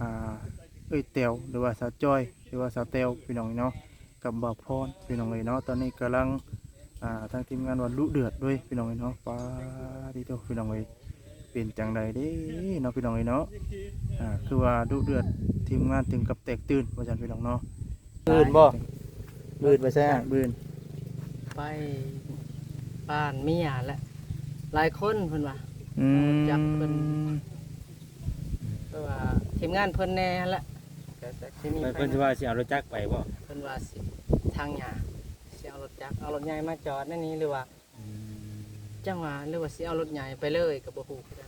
อ่าเอ้ยเตียวหรือว่าสาวจอยหรือว่าสาวเตียวพี่น้องเนาะกับบ่าวพรพี่น้องเลยเนาะตอนนี้กำลังอ่าทางทีมงานวันลุเดือดด้วยพี่น้องเลยเนาะป้าดีโตพี่น้องเลยเป็นจังใดเด้เนาะพี่น้องเลยเนาะอ่าคือว่าดุเดือดทีมงานถึงกับแตกตื่นว่าจันพี่น้องเนาะบืนบ่บืนไปแซ่บืนไปบ้านเมียแหละหลายคนเพิ่นว่าอืมจับเพิ่น เพราะว่าทีมงานเพิ่นแน่แหละก็จะสิมีเพิ่นไปเพิ่นสิว่าสิเอารถจักรไปบ่เพิ่นว่าสิทางหญ้าสิเอารถจักรเอารถใหญ่มาจอดในนี้หรือว่า จังหวะหรือว่าสิเอารถใหญ่ไปเลยก็บ่ฮู้คือกัน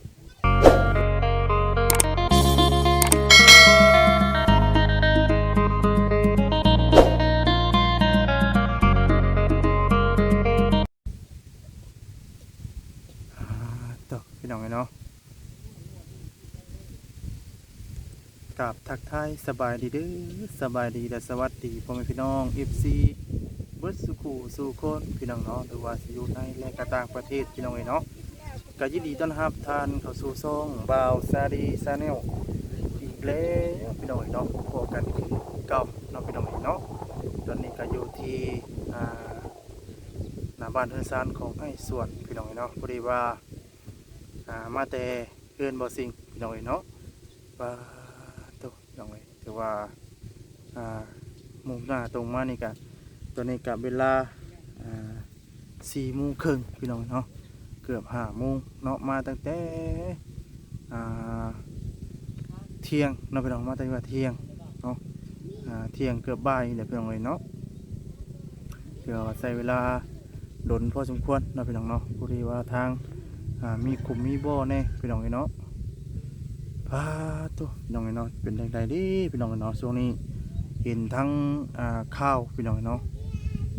ายสบายดีเด้อสบายดีและสวัสดีพ่อแม่พี่น้อง FC เบิร์ดสุขูสู่คนพี่น้องเนาะหรือว่าสิอยู่ในและก็ต่างประเทศพี่น้องเลยเนาะก็ยินดีต้อนรับท่านเข้าสู่ซ่องบ่าวซาดีซาแนลอีกแล้วพี่น้องเอ้ยเนาะพบกันคือเก่าเนาะพี่น้องเอ้ยเนาะตอนนี้ก็อยู่ที่อ่าหน้าบ้านเฮือนซานของไอ้ส่วนพี่น้องเอ๋เนาะพอดีว่าอ่ามาแต่เพื่อนบ่สิงพี่น้องเอ๋เนาะว่า น้องเอ๋ยถือว่าอ่ามุ่งหน้าตรงมานี่กันตัวนี้กับเวลาอ่าสี่โมงครึ่งพี่น้องเอ๋ยเนาะเกือบห้าโมงเนาะมาตั้งแต่อ่าเที่ยงเนาะพี่น้องมาตั้งแต่เที่ยงเนาะอ่าเที่ยงเกือบบ่ายนี่แหละพี่น้องเอ๋ยเนาะเดี๋ยวใส่เวลาหลนพอสมควรเนาะพี่น้องเนาะพอดีว่าทางมีกลุ่มมีบ่อแน่พี่น้องเอ้ยเนาะ พาตัวพี่น้องเอ้ยเนาะเป็นจังไดดีพี่น้องเอ้ยเนาะช่วงนี้ เห็นทั้งอ่าข้าวพี่น้องเอ้ยเนาะ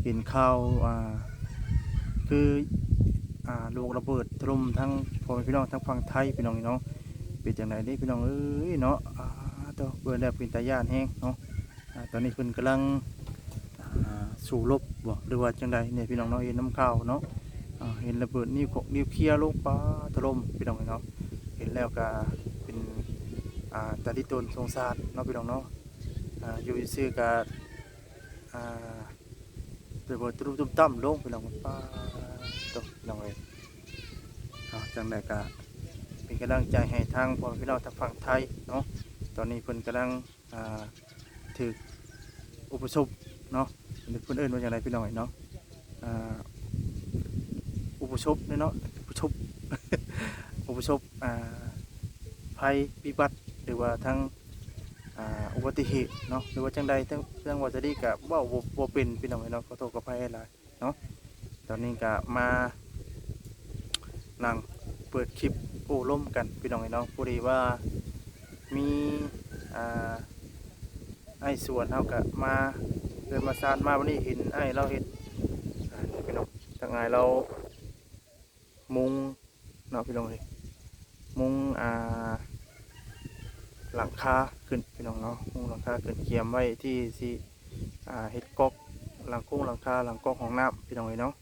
เห็นข้าวอ่าคืออ่าลูกระเบิดถล่มทั้งพ่อแม่พี่น้องทั้งฝั่งไทยพี่น้องเอ้ยเนาะเป็นจังไดดีพี่น้องเอ้ยเนาะอ่าตัวเบิ่งแล้วเป็นตาย่านแฮงเนาะอ่าตอนนี้เพิ่นกำลังสู่ลบบ่หรือว่าจังใดเนี่ยพี่น้องเนาะเห็นน้ำข้าวเนาะเห็นระเบิดนิวเคนิวเคลียร์ลงป้าถล่มพี่น้องเนาะเห็นแล้วก็ อ่าตาดิตนสงสารเนาะพี่น้องเนาะอ่าอยู่ซื่อๆก็อ่าระเบิดตุ้มตุ้มตั้มลงพี่น้องป้าตกพี่น้องเอ้ยเอาจังใดก็เป็นกำลังใจให้ทางพ่อพี่น้องทางฝั่งไทยเนาะตอนนี้เพิ่นกำลังอ่าถืออุปสมบเนาะเพื่นเอิ้นว่าอย่างไรพี่น้องเนาะอ่าอุปชบเนาะอุปชบอุปชบอ่าภัยพิบัติ หรือว่าทั้งอุบัติเหตุเนาะหรือว่าจังใดเรื่องว่าจะดีกับว่าบ่เป็นพี่น้องเนาะขอโทษกับภัยหลายเนาะตอนนี้ก็มานั่งเปิดคลิปโอ้ล่มกันพี่น้องเนาะพอดีว่ามีอ่าไอ้ส่วนเฮาก็มาเดินมาซานมาวันนี้เห็นไอ้เราเห็นเดี๋ยพี่น้องทางไงเรามุงเนาะพี่น้องเลยมุงอ่า หลังคาขึ้นพี่น้องเนาะมุงหลังคาขึ้นเขียมไว้ที่สิอ่าเห็ดกอกหลังกุ้งหลังคาหลังกอกของน้ำพี่น้องเลยเนาะ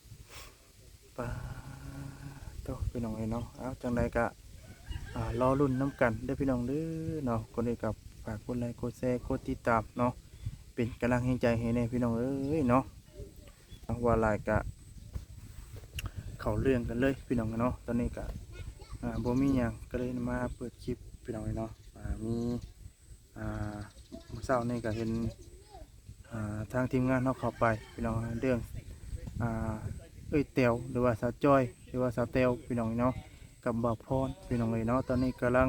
ปลาโตพี่น้องเลยเนาะเอาจังใดกะอ่ารอรุ่นน้ำกันได้อพี่น้องเด้อเนาะคนนี้กับฝากกดไลค์กดแชร์กดติดตามเนาะเป็นกำลังให้ใจให้แน่พี่น้องเอ้ยเนาะว่าลายกะเขาเรื่องกันเลยพี่น้องเนาะตอนนี้กะบ่มีหยังก็เลยมาเปิดคลิปพี่น้องเนาะ มีอ่าเมื่อเช้านี่ก็เห็นทางทีมงานเขาเข้าไปพี่น้องเรื่องเอ้ยเตียวหรือว่าสาวจอยหรือว่าสาวเตียวพี่น้องเนาะกับบ่าวพรพี่น้องเลยเนาะตอนนี้กำลัง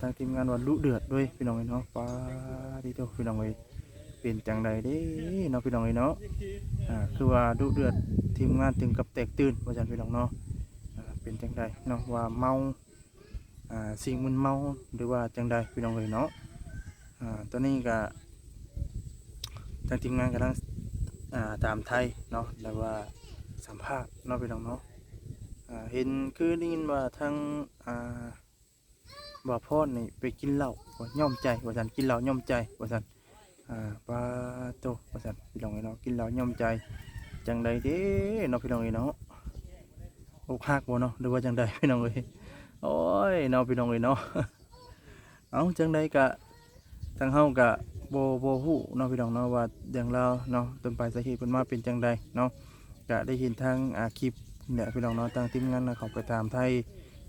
ทางทีมงานวันลุเดือดด้วยพี่น้องเลยเนาะป้าดีโตพี่น้องเลยเป็นจังใดเด้เนาะพี่น้องเอ้ยเนาะคือว่าดุเดือดทีมงานถึงกับแตกตื่นว่าจันพี่น้องเนาะเป็นจังใดเนาะว่าเมา สิ่งมึนเมาหรือว่าจังใดพี่น้องเอ้ยเนาะตอนนี้ก็ทางทีมงานกำลังตามไทยเนาะแล้วว่าสัมภาษณ์เนาะพี่น้องเนาะเห็นคือได้ยินว่าทางบ่าพ่อนี่ไปกินเหล้าว่าย่อมใจว่าจันกินเหล้าย่อมใจว่าจันอ่าปลาโตประสันพี่น้องไอ้เนาะกินแล้วย่อมใจจังใดเด้เนาะพี่น้องไอ้เนาะอกหักบ่เนาะหรือว่าจังใดพี่น้องเอ้ย โอ้ยเนาะพี่น้องเอ้ยเนาะเอาจังใดกะทางเฮาก็บ่บ่ฮู้เนาะพี่น้องเนาะว่าอย่างเราเนาะต้นปลายสาเหตุเพิ่นมาเป็นจังใดเนาะก็ได้เห็นทางอาคลิปเนี่ยพี่น้องเนาะทางทีมงานนะเขาไปตามไทย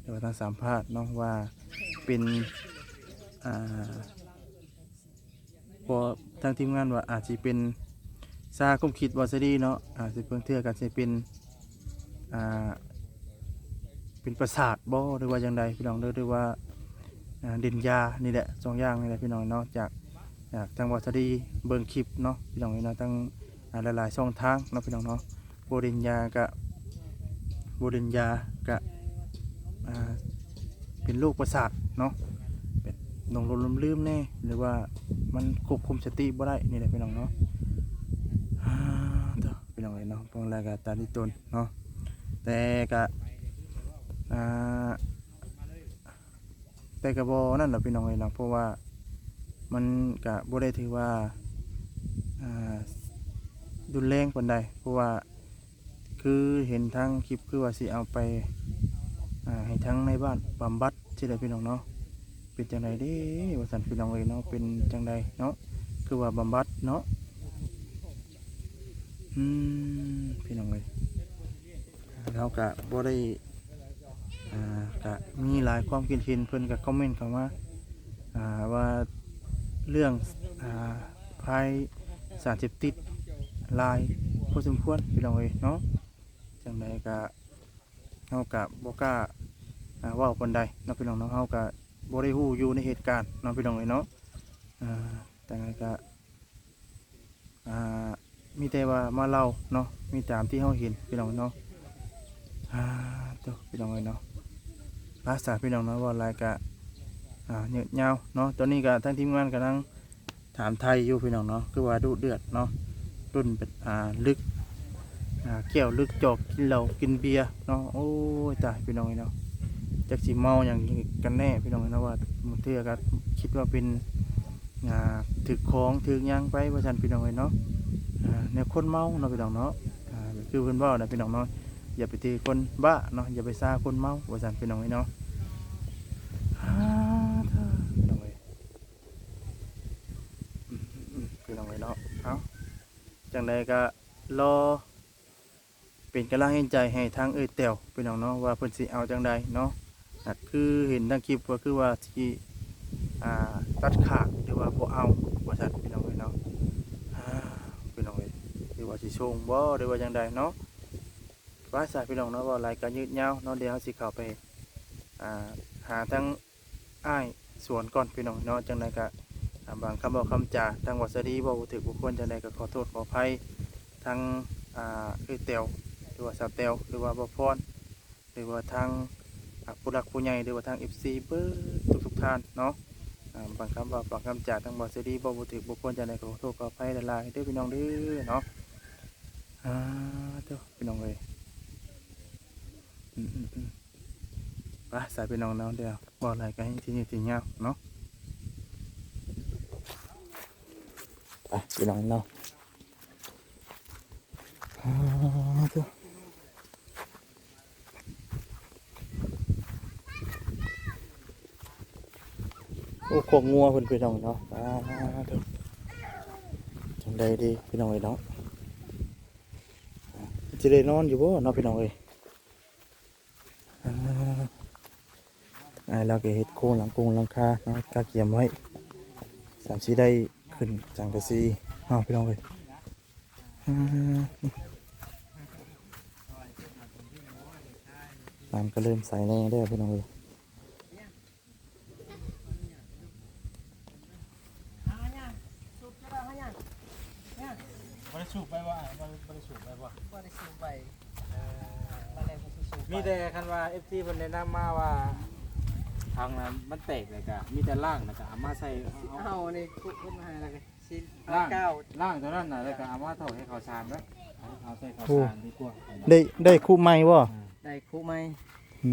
หรือว่าทางสัมภาษเนาะว่าเป็นอ่าบ่ทางทีมงานว่าอาจสิเป็นซาคุมคิดบ่ซะดีเนาะอาจสิเพิ่งเทื่อกันสิเป็นอ่า เป็นประสาทบ่หรือว่าจังใดพี่น้องเด้อหรือว่าเด่นยานี่แหละสองอย่างนี่แหละพี่น้องเนาะจากจากทางวัสดีเบิ่งคลิปเนาะพี่น้องเนาะทั้งอ่าหลายๆช่องทางเนาะพี่น้องเนาะโบเด่นยากะโบเด่นยากะเป็นโรคประสาทเนาะเป็นหลงลืมลืมแน่หรือว่ามันควบคุมสติบ่ได้นี่แหละพี่น้องเนาะพี่น้องเอ้ยเนาะเพิ่งแรกก็ตาดิตนเนาะแต่ก็ อ่าแต่กระบอนั่นแหละพี่น้องเลยนะเพราะว่ามันกะบ่ได้ถือว่าอ่าดุนแรงปานใดเพราะว่าคือเห็นทั้งคลิปคือว่าสิเอาไปอ่าให้ทั้งในบ้านบำบัดใช่ไหมพี่น้องเนาะเป็นจังไดเด้ว่าสันพี่น้องเลยเนาะเป็นจังไดเนาะคือว่าบำบัดเนาะอืมพี่น้องเลยเรากะบ่ได้ ก็มีหลายความคิดเห็นเพิ่นก็คอมเมนต์เข้ามาอ่าว่าเรื่องอ่าภัยสารเสพติดลายพอสมควรพี่น้องเอ้ยเนาะจังใดก็เฮาก็บ่กล้าอ่าเว้าปานใดเนาะพี่น้องเนาะเฮาก็บ่ได้ฮู้อยู่ในเหตุการณ์เนาะพี่น้องเอ้ยเนาะอ่าแต่ไงก็อ่ามีแต่ว่ามาเล่าเนาะมีตามที่เฮาเห็นพี่น้องเนาะอ่าเจ้าพี่น้องเอ้ยเนาะ ภาษาพี่น้องเนาะว่าอะไรกะอ่าเหยืดยาวเนาะตอนนี้ก็ทั้งทีมงานกำลังถามไทยอยู่พี่น้องเนาะคือว่าดุเดือดเนาะรุ่นเป็นอ่าลึกอ่าเกี่ยวลึกจอกกินเหล้ากินเบียร์เนาะโอ้ยตายพี่น้องเนาะจักสิเมาอย่างกันแน่พี่น้องนะว่าบางเทื่อก็คิดว่าเป็นอ่าถือของถือยังไปว่าซั่นพี่น้องเอ้ยเนาะอ่าแนคนเมาเนาะพี่น้องเนาะคือเพิ่อนเว้านะพี่น้องเนาะอย่าไปตีคนบ้าเนาะอย่าไปซาคนเมาว่าสันพี่น้องไอ้เนาะฮ่าเธอพี่น้องไอ้อืมอืมอืมพี่น้องไอ้เนาะเอาจัง ใดก็รอเป็นกำลังใจให้ทางเอ้ยแต้วพี่น้องเนาะว่าเพิ่นสิเอาจังใดเนาะอะคือเห็นทางคลิปก็คือว่าสิอ่าตัดขาดหรือว่าบ่เอาว่าซั่นพี่น้องไอ้เนาะอ่าพี่น้องไอ้หรือว่าสิชงบ่หรือว่าจังใดเนาะว่าสายพี่น้องเนาะว่ารายการยืดยาวเนาะเดี๋ยวเราสิเข้าไปอ่าหาทั้งอ้ายสวนก่อนพี่น้องเนาะจังใดก็ อ่าบางคำบอกคำจาทางวัสดีบ่ถึกบุคคลจังใดก็ขอโทษขออภัยทางอ่าเอ้ยเตียวหรือว่าสาวเตียวหรือว่าบ่พรหรือว่าทางอ่าผู้หลักผู้ใหญ่หรือว่าทาง FC เบิร์ทุกทุกท่านเนาะบางคำบอกบางคำจาทางวัสดีบ่ถึกบุคคลจังใดก็ขอโทษขออภัยหลายๆเด้อพี่น้องเด้อเนาะอ่าเด้อพี่น้องเอ้ยอืมอืมอืมไปสายไปน้องเนาะเดี๋ยวบอกอะไรกันที่นี่ที่เงาเนาะ ไปพี่น้องเนาะอ่าเถอะโอ้ขวงัวเพิ่อนพี่น้องเนาะอ่าเถอะจังใดดีพี่น้องเอ้ยเนาะอ่าจะได้นอนอยู่บ่เนาะพี่น้องเอ้ยอ่าอ่าเราก็เฮ็ดโครงหลังโครงหลังคาเนาะกาเกียมไว้สามสีได้ ขึ้นจังกะซีเอาไปลองเลยอ่าน้ำก็เริ่มใสแน่ได้อพี่น้องเลยบริสุทธิ์ไปว่าบริสุทธิ์ไปว่าบ่ได้สูบไปเอ่อมาแล้วก็สิสูบไปมีแต่คันว่าเอฟซีเพิ่นแนะนำมาว่าทางนั้น มันแตกเลยกะมีแต่ล่างนะกะเอามาใส่เอาเอานี่คุคุมาให้แล้วก็สิล่างเก้าล่างตัวนั้นน่ะแล้วก็เอามาถอดให้เขาชานไว้เอาใส่เขาชานดีกว่าได้ได้คู่ใหม่บ่ได้คุไหมอื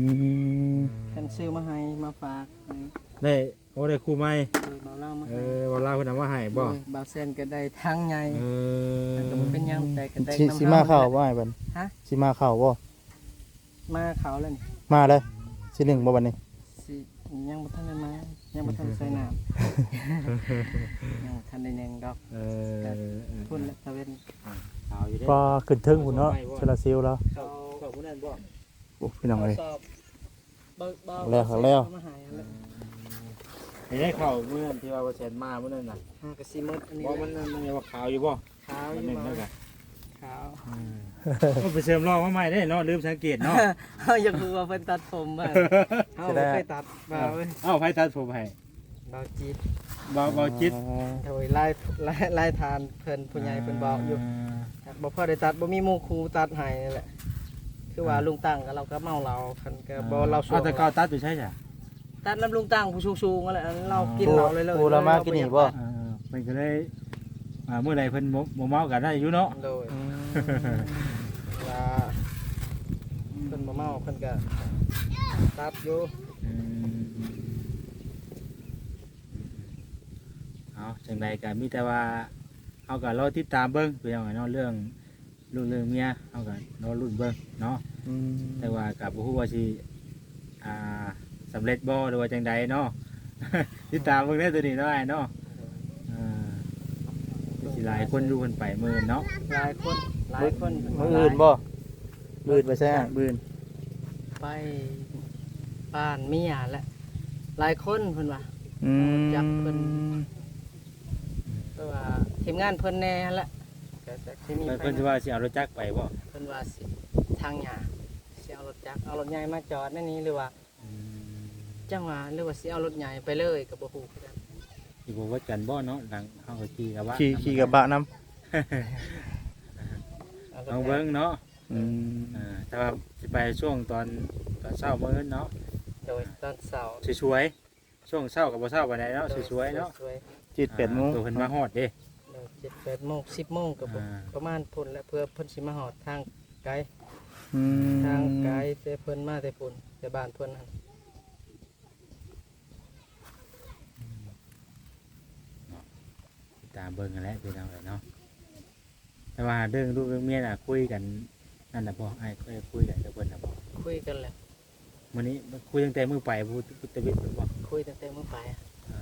มกันซื้อมาให้มาฝากนี่ได้โอ้ได้คู่ไหมคือเบาเล่ามาเอให้อวันลาเพิ่นเอามาให้บ่โดยบาวเซนก็ได้ทั้งใหญ่เออแต่ก็บ่เป็นหยังแต่ก็ได้สิน้ำสิมาเข้าบ่ไอ้บันฮะสิมาเข้าบ่มาเขาแล้วนี่มาเลยสิหนึ่งบ่บัดนี้สิ ยังบ่ทันได้มายังบ่ทันใส่น้ำ ยังทันได้ยังดอกเออพุ่นและตะเวนขาวอยู่เด้ปลาขึ้นเทิงพุ่นเนาะโซลาร์เซลล์แล้วเข้าเข้าผู้นั้นบ่โอ้พี่น้องเอ้ย สอบเบิกเบาแล้วครับแล้ว มาหาแล้วเห็นได้เข้ามื้อนั้นที่ว่าบ่แซนมามื้อนั้นน่ะหากระซิมดอันนี้บ่มันมันยังว่าขาวอยู่บ่ขาวอมันยู่นึงบ่แล้วกัน ขาวก็ไปเสริมรองมาใหม่ได้เนาะลืมสังเกตเนาะเฮาอยากรู้ว่าเพิ่นตัดผมบ่เฮาบ่เคยตัดบ่เว้ยเอ้าไผตัดผมให้เราจีดบ่บ่จิตโดยไล่ไล่ไล่ทานเพิ่นผู้ใหญ่เพิ่นบอกอยู่บ่พอได้ตัดบ่มีหมู่ครูตัดให้นี่แหละคือว่าลุงตั้งกับเราก็เมาเราเพิ่นก็บ่เราสวเอางแต่เก่าตัดอยู่ใช่จ้ะตัดน้ำลุงตั้งผู้สูงๆนั่นแหละเรากินเราเลยเลยปูละมากินนี่บ่เออเพิ่นก็เลย อ่ามื้อใดเพิ่นบ่บ่เมากันได้อยู่เนาะ โดยว่าเพิ่นบ่เมาเพิ่นก็ตัดอยู่อืมเอาจังใดก็มีแต่ว่าเอาก็รอติดตามเบิ่งเป็นจังไงเนาะเรื่องลูกเรื่องเมียเอาก็รอลุ้นเบิ่งเนาะอืมแต่ว่ากับบ่ฮู้ว่าสิอ่าสำเร็จบ่หรือว่าจังใดเนาะ ติดตามเบิ่งได้อตัวนี้เนาะไอ้เนาะอ่าสิ หลายคนอยู่เพิ่นไปมื้อเนาะหลายคนหลายคนมื้ออื่นบ่มื้ออื่นไปใช่ไหมมื้ออื่นไปบ้านเมียแหละหลายคนเพิ่นว่าอืมจับเพิ่นเพราะว่าทีมงานเพิ่นแน่แหละก็แต่ที่นี่เพิ่นสิว่าสิเอารถจักรไปบ่เพิ่นว่าสิทางหญ้าสิเอารถจักรเอารถใหญ่มาจอดในนี้หรือว่าอืมจังหวะหรือว่าสิเอารถใหญ่ไปเลยก็บ่ฮู้คื อกันสิบ่ว่ากันบ่เนาะหลังเฮาก็ขี่กับว่าขี่ขี่กระบะนํเอารถลองใหญ่เบิ่งเนาะอืมอ่าแต่ว่าสิไปช่วงตอนตอนเช้ามื้อเนาะโดยตอนเสาร์สวยๆช่วงเช้าก็บ่เช้าปานใดเนาะสวยๆเนาะสวยจิต8โมงตัวเพิ่นมาฮอดเด้ๆโดย7 8โมง10โมงก็บ่อ่าประมาณพุ่นแล้วเพื่อเพิ่นสิมาฮอดทางไกลอืมทางไกลแต่เพิ่นมาแต่พุ่นแต่บ้านเพิ่นนั่น ติดตามเบิ่งกันแหล้วพี่น้องเอ้ยเนาะแต่ว่าเรื่องลูกเรื่องเมียน่ะคุยกันนั่นน่ะบ่ไอ้ก็คุยกันกับเพิ่นน่ะบ่คุยกันแหละมื้อนี้คุยตั้งแต่มื้อไปพูดพุทธวิทย์เพิ่นบอกคุยตั้งแต่มื้อไปอะอ่า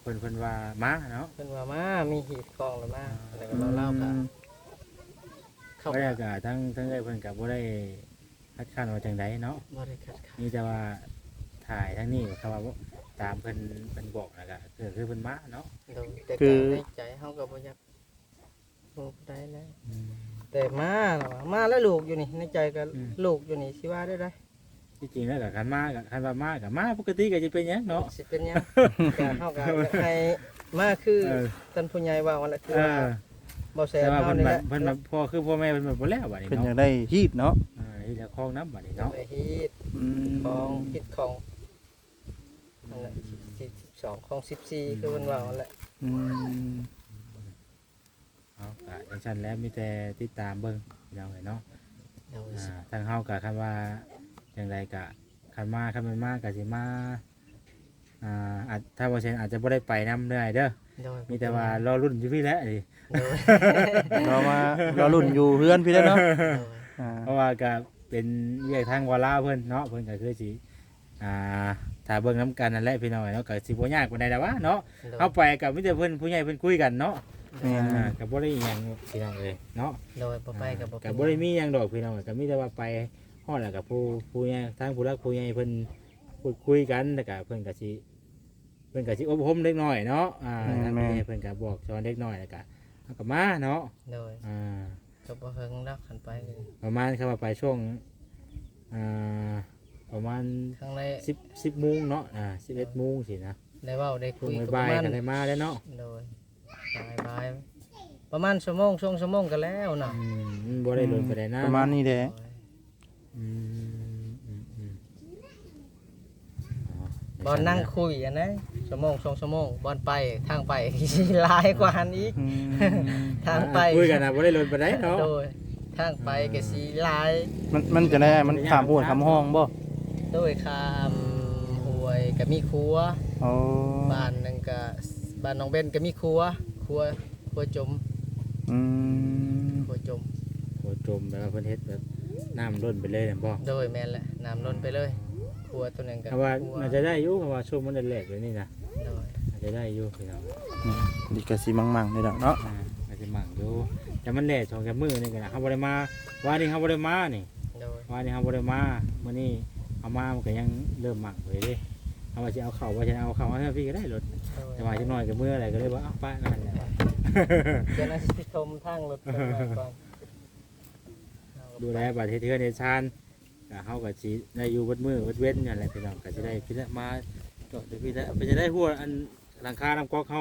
เพิ่นเพิ่นว่ามาเนาะเพิ่นว่ามามีหีดกองแล้วมาแล้วก็เราเล่ากันเข้าบรรไปยากาศทั้งทั้งเอ้ยเพิ่นก็บ่ได้คัดค้านว่าจังใดเนาะบริการค่ะมีแต่ว่าถ่ายทั้งนี้เขาว่าบ่ ตามเพิ่นเพิ่นบอกแล้วก็คือคือเพิ่นมาเนาะโดยแต่คืก็อในใจเฮาก็บ่อยากลูกได้แล้วแต่มาแล้วอะมาแล้วลูกอยู่นี่ในใจก็ลูกอยู่นี่สิว่าได้ได้ที่จริงแล้วก็คันมาก็คันว่ามาก็มาปกติก็จะเป็นหยังเนาะ สิเป็นหยัง ก็เฮาก็อยากให้มาคือเออ ท่านผู้ใหญ่ว่าวันละคือเอว่าอบ่แซ่แต่ว่าเฮาเพิ่นนี่แบแหบละเพิ่นแบบพ่อคือพ่อแม่เพิ่นแบบบ่แล้วบัดนี้เพิ่นอเนาะยากได้ฮีดเนาะอ่าที่แล้วคลองน้ำบัดนี้เนาะเนาะไอ้ฮีดอืมของฮิตของ นั่นแหละ12ของ14คือเพิ่นว่านั่นแหละอืมเอาก็จังซั่นแล้วมีแต่ติดตามเบิ่งพี่น้องเอ้ยเนาะเดี๋ยวอ่าทางเฮากับคำว่าอย่างไรกะคันมาคันมันมากกะสิมาอ่าอาจถ้าบ่เช่นอาจจะบ่ได้ไปนำได้เด้อเดี๋ยวมีแต่ว่ารอรุ่นอยู่พี่แหล้วดิเดี๋ยวเรามาเรารุ่นอยู่เพื่อนพี่แล้วเนาะเดี๋ยวอ่าเพราะว่าก็เป็นเรียกทางวาลาเพิ่นเนาะเพิ่นก็คือสิอ่า ถ้าเบิ่งนํกันนั่นแหละพี่น้องเนาะก็สิบ่ยากปานใดดอกวะเนาะเฮาไปกับมีแต่เพิ่นผู้ใหญ่เพิ่นคุยกันเนาะแม่น อ่าก็บ่ได้อิหยังพี่น้องเอ้ยเนาะ โดยบ่ไปกับบ่ก็บ่ได้มีหยังดอกพี่น้องก็มีแต่ว่าไปฮอดแล้วก็ผู้ผู้ใหญ่ทางผู้รักผู้ใหญ่เพิ่นพูดคุยกันแล้วก็เพิ่นก็สิเพิ่นก็สิอบรมเล็กน้อยเนาะอ่าทางผู้ใหญ่เพิ่นก็บอกสอนเล็กน้อยแล้วก็เอาก็มาเนาะโดยอ่าก็บ่เฮิงดอกคันไปเลยประมาณเข้ามาไปช่วงอ่า ประมาณครั้งแรก10 10โมงเนาะอ่า11โมงสินะได้เว้าได้ช่คุวงยกับบ่ายมัๆก็นได้มาแล้วเนาะโดยบายๆประมาณชั่วโมงช่วงชั่วโมงก็แล้วน่ะอืมมันบ่ได้ลนไปได้นะประมาณนี้แหละ อืมอืมอืมอ๋อบอลนั่งคุยอันนะชั่วโมงช่วงชั่วโมงบอลไปทางไปหลายกว่าอันอีกอืมทางไป คุยกันนะบ่ได้ลนไปได้เนาะ โดยทางไปก็สิหลาย มันมันจะได้มันขามหัวขามห้องบ่ โดยคามหวยก็มีครัวโอ้บ้านหนึงก็บ้านน้องเบนก็มีครัวครัวครัวจมอืมครัวจมโอ้จมแบบว่าเพิ่นเฮ็ดแบบน้ำล้นไปเลยน่ะบ่โดยแม่นแหละน้ำล้นไปเลยครัวตัวหนึงก็เพราะว่าครัวน่าจะได้อยู่เพราะว่าช่วงมันแรกๆเลยนี่นะโจะได้อยู่พี่น้องนี่ดีก็สิมั่งๆได้ดอกเนาะอ่าก็สิหมั่งอยู่แต่มันแดดช่องแค่มือนี่กันนะเฮาบ่ได้มาว่านี่เฮาบ่ได้มานี่โดยว่านี่เฮาบ่ได้มามื้อนี้ เอามามันก็ยังเริ่มหมั่งเลยเด้เอาว่าสิเอาเข้าว่าสิเอาเข้าให้พี่ก็ได้รถแต่ว่าจักหน่อยก็มื้ออะไรก็เลยว่าเอาไปนั่นแหละเดี๋ยวนะสิชมทางรถเพิ่นมาก่อนดูแลประเทศเทือนในชานก็เฮาก็สิได้อยู่เบิดมื้อเบิดเว้นนั่นแหละพี่น้องก็สิได้พี่ละมาจอดพี่ละเป็นจะได้หัวอันหลังคาน้ำก๊อกเฮา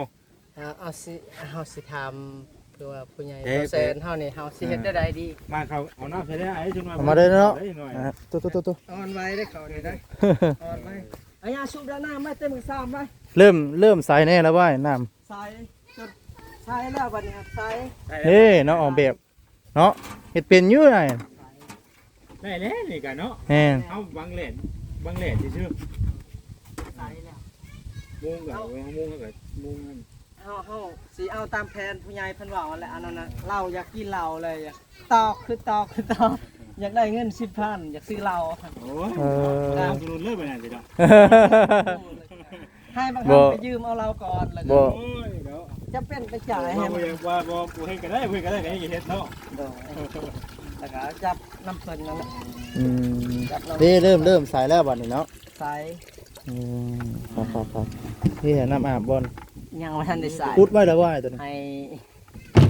เอาเอาสิเฮาสิทำ เพื่อว่าผู้ใหญ่เอ๊ะเปอร์เซ็นต์เฮานี่เฮาสิเฮ็ดได้ใดดีมาเขาเอาน้ำใส่ได้ไอ้จังหน่อยเอามาได้เนาะได้หน่อยอะตุ๊ๆๆอ่อนไว้ได้เขานี่ได้อ่อนไว้อันยาสูบด้านหน้าไม่เต็มมือซ้ำไว้ๆเริ่มเริ่มใส่แน่แล้วว่ายน้ำใส่จนใส่แล้วบัดนี้ครับใส่เฮ้เนาะออกแบบเนาะเฮ็ดเป็นอยู่ไดได้แล้วนี่กันเนาะแม่นเอาบังเลนบังเลนชื่อใส่แล้วๆมุงกับมุงกับมุงนั่นเฮาเฮาสิเอาตามแผนผู้ใหญ่เพิ่นว่าแหละอันนั้นน่ะเหล้าอยากกินเหล้าเลยอยากตอกคือตอกคือตอกอยากได้เงิน10,000อยากซื้อเหล้าโอ้ยเออ ตามสุรุนเลิกไปนั่นสิเนาะให้บางคบ่ รั้งไปยืมเอาเราก่อนแล้วบ่ก็โอ้ยเดี๋ยวจะเป็นไปจ่ายให้ว่ามันว่าว่ากูให้กันได้กูให้กันได้ไงอย่าเฮ็ดเนาะโดยแล้วก็จับน้ำเพิ่นนั่นแหละอืมเด้เริ่มเริ่มใส่แล้วบัดนี้เนาะใส่อืมครับครับครับนี่น้ำอาบบอล ยังบ่ทันได้ใส่พุดไว้แล้วว่ายตัวนี้ให้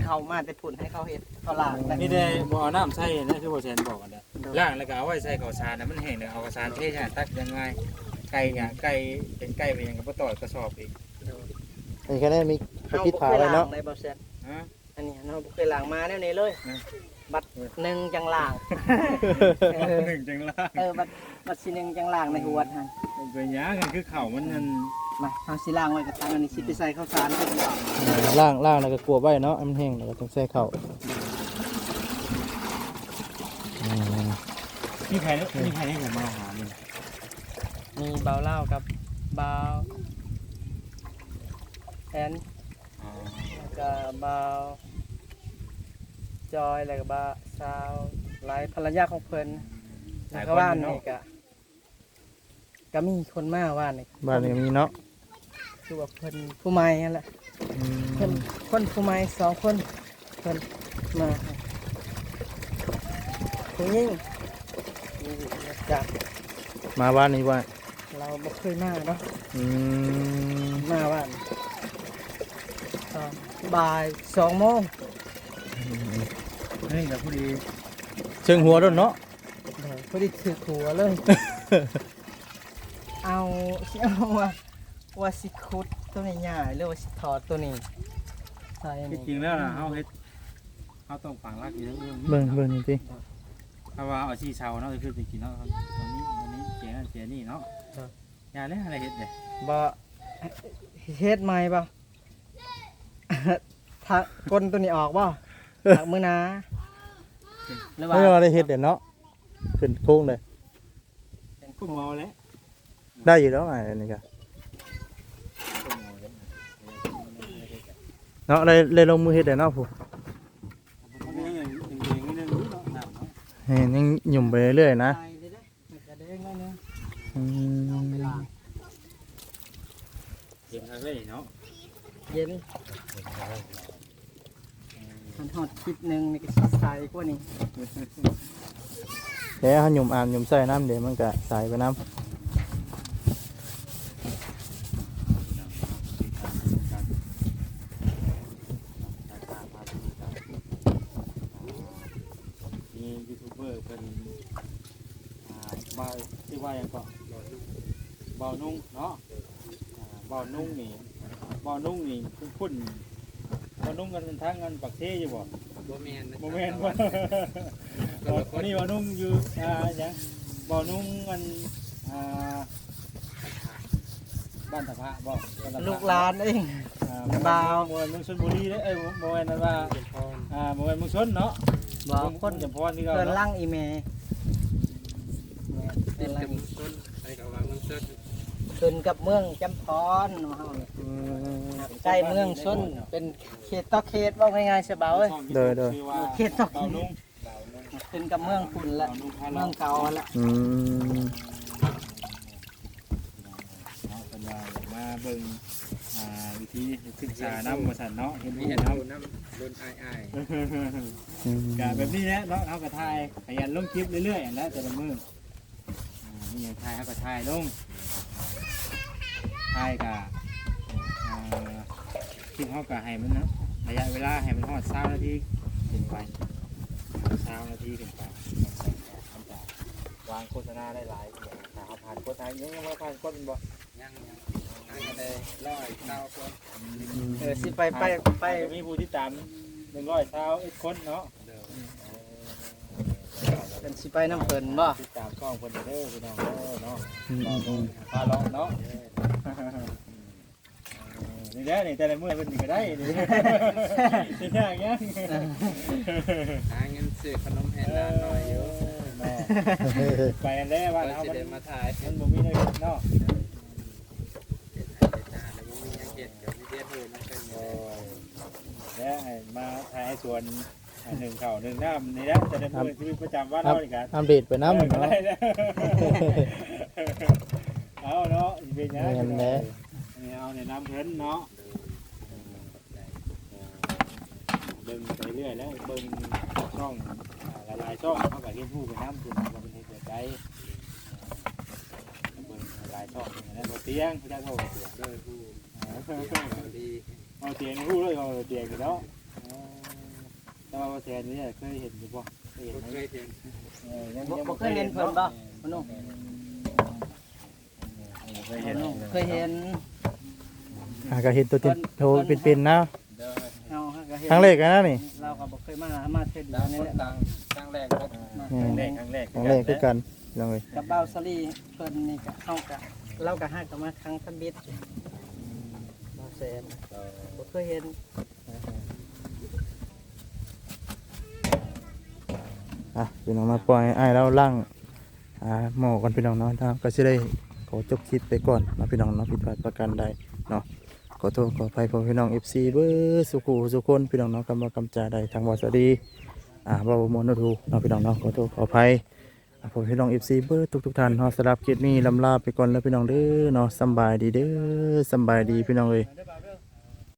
เขามาแต่พุ่นให้เขาเฮ็ดเขาล้างแล้วนี่ได้บ่เอาน้ำใส่นะคือบ่แซนบอกกันเด้อล่างแล้วก็เอาไว้ใส่ข้าวสารนะมันแห้งเด้อเอาข้าวสารเทใส่ตักยังไงไก่เนี่ยไก่เป็นไก่เป็นหยังก็บ่ต่อยกระสอบอีกไอ้แค่นี้มีเฮาปิดบ่ฝาเคยไว้ล้าเนาะงในบ่แซ่บฮะอันนี้เฮาบ่เคยล้างมาแนวนี้เลยอืมบัดหนึ่งจังล้างหนึ่งจังล่างเออบัดบัดสิหนึ่งจังล้างในหัวหั่นเป็นหยังกันคือเข่ามันนั่น มาเฮาสิล้างไว้กับตังอันนี้สิไปใส่ข้าวสารเพิ่นว่าอ่าล่างล่างแล้วก็กลัวไว้เนาะให้มันแห้งแล้วก็ต้องใส่เข้าอืมมีใครมีใครให้ผมมาหามึงมีเบาเหล้ากับเบาแอนแล้วก็เบาจอยแล้วก็เบาสาวหลายภรรยาของเพิ่นหลายแล้วคนก็ว่านเนาะนี่ก็ก็มีคนมาว่านนี่ บ้านนี้ก็มีเนาะ คือว่าเพิ่นผู้ใหม่นั่นแหละอืเพิ่นมคนผู้ใหม่สองคนเพิ่นมาผู้หญิงนี่จากมาบ้านนี้ว่าเราบ่เคยมาเนาะอืมมาว่านตอนบ่ายสองโมงนี่แต่พอดีเชิงหัวด้วยเนาะเดี๋ยวพอดีถือหัวเลย เอาสิเอาว่า ว่าสิขุดตัวนี้ใหญ่หรือว่าสิถอดตัวนี้ใส่ที่นี่จริงแล้วนะเฮาเฮ็ดเฮาต้องฝังรากอยู่แล้วเบิ่งเบิ่งนี่ติถ้าว่าเอาชีเชาเนาะคือจริงๆเนาะตอนนี้ตอนนี้เสียนั่นเสียนี่เนาะอย่าแล้วอะไรเฮ็ดเด้บ่เฮ็ดใหม่บ่ถ้าก้นตัวนี้ออกบ่ถักมือนะหรือว่าไม่ว่าได้เฮ็ดเด้เนาะขึ้นโค้งเลยกูเมาแล้วได้อยู่แล้วไงอันนี้ก็ เนาะเลยเลยลงมือเฮ็ดได้เนาะผู้ มันก็ยังยังยังยังรู้เนาะน้ำเนาะ เฮ้ยยังหยุ่มไปเรื่อยๆนะ ไปเลยเด้อมันจะเด้งแล้วเนาะ อืม เวลา เย็นอะไรเนาะ เย็นมันฮอดคลิปหนึงนี่ก็สิใสกว่านี้ เดี๋ยวเขาหยุ่มอ่านหยุ่มใส่น้ำเดี๋ยวมันก็ใส่ไปน้ มี เบอร์เป็นอ่าบ่าวที่ว่าอย่างก็บ่าวนุ่งเนาะอ่าบ่าวนุ่งนี่บ่าวนุ่งนี่คุณคุณบ่าวนุ่งกันทางกันปักเทอยู่บ่บ่แม่นโมเมนต์ว่าวันนี้บ่าวนุ่งอยู่อ่าหยังบ่าวนุ่งกันอ่าบ้านตะพะบ่บ้นตะพะ ลูกหลานเอง อ่บ่าวโมเมนต์เมืองชลบุรีเด้เอ้ยโมเมนต์นั่นว่าอ่าโมเมนต์เมืองชนเนาะ บ่คนจำพรที่เขาเพิ่นเนาะลั่งอีเมเพิ่นลั่งขึ้นกับเมืองจำพรเฮานี่ำอืมใกล้เมืองชนเป็นเขตต่อเขตว่าง่ายๆใช่เบาเอ้ยเด้อเด้อชื่ว่าเขตต่อเขบ่าวตนุ่งขึ้นกับเมืองคุณละบ่าวนุ่งพาเมืเราองเก่าละอืมเนาะเป็นว่าอยากมาเบิ่ง อ่อ่าวิธีศึกษานำบ่ซั่นเนาะเห็นมีผู้เห็นนำดูน้ำรุ่นอายอายอืมก็แบบนี้แหละเนาะเฮาก็ถ่ายขยันลงคลิปเรื่อยๆอันนั้นแต่ละมื้ออ่านี่ยังถ่ายเฮาก็ถ่ายลงถ่ายก็อ่าคลิปเฮาก็ให้มันนะระยะเวลาให้มันฮอด20นาทีขึ้นไป20นาทีขึ้นไปมันจะวางโฆษณาได้หลายอย่างถ้าเฮาผ่านโฆษณายังยังบ่ผ่านกดมันบ่ ยังยังอายก็ได้ ร้อยเก้าคนเออสิไปไปไปจะมีผู้ที่ตาม100เท่าเอ็ดคนเนาะเดิมเป็นสิไปน้ำเพิ่นบ่ติดตามช่องเพิ่นเด้อพี่น้องเด้อเนาะอืมอืมพาลองเนาะนี่ได้นี่แต่ละมื้อเพิ่นนี่ก็ได้นี่นี่อย่างเงี้ยหาเงินซื้อขนมให้ร้านหน่อยอยู่ไปอันแรกว่าเราเอาจะมันได้มาถ่ายมัเห็นนบ่มีได้เนาะ เห็ดให้เห็ดหน้าแล้วมีอย่างเห็ด เดี๋ยวมีเห็ดอื่นมันเป็นโอ้ยังไงยแล้วให้มาถ่ายให้สวนอันหนึ่งเข่าหนึ่งน้ำนี่นะจะได้มื้อชีวิตประจำวันเรานี่กันอัปเดตไปน้ำเออเนาะได้แล้วเอาเนาะสิเป็นหยังแม่นแหละนี่เอาในน้ำเพิ่นเนาะเบิ่งไปเรื่อยแล้วเบิ่งช่องอ่าหลายๆช่องเขาก็เห็นผู้ไปน้ำคือมันเป็นเหตุเกิดใจเบิ่งหลายๆช่องอย่างนั้นบ่เตียงผู้ได้เข้าเตียงด้วยผู้เอาเกี่ยวดี เอาเตียงในผู้เลยเอาเตียงแล้วแต่ว่าแทนนี่เคยเห็นอยู่บ่เคยเห็นบ่ไหมเคยเห็นเออยังบ่ยังบ่เคยเห็นเพิ่นบ่พ่อนุ่มเคยเห็นเคยเห็นก็เห็นตัวเป็นโทเป็นๆนะครั้งแรกนะนี่เราก็บ่เคยมามาเทื่อเดีนี่แหละดังตั้งแรกก็ครั้งแรกครั้งแรกครั้งแรกคือกันลองเลยกับเบ้าสลีเพิ่นนี่ก็เฮาก็เราก็ฮักกันมาครั้งทำบิด แซนบ่เคยเห็นอะพี่น้องมาปล่อยไอ้ายเราล่างอ่าหมอกันพี่น้องเนาะนะครับก็สิได้ขอจบคลิปไปก่อนเนาะพี่น้องเนาะผิดพลาดประการใดเนาะขอโทษขออภัยพ่อพี่น้อง FC เบ้อสุขุสุคนพี่น้องเนาะกำมากำจาใดทางวาสดีอ่าบ่าวมนดูเนาะพี่น้องเนาะขอโทษขออภัยอ่าพ่อพี่น้อง FC เบ้อทุกๆท่านเนาะสำหรับคลิปนี้ลำลาไปก่อนแล้วพี่น้องเด้อเนาะสำบายดีเด้อสำบายดีพี่น้องเอ้ยได้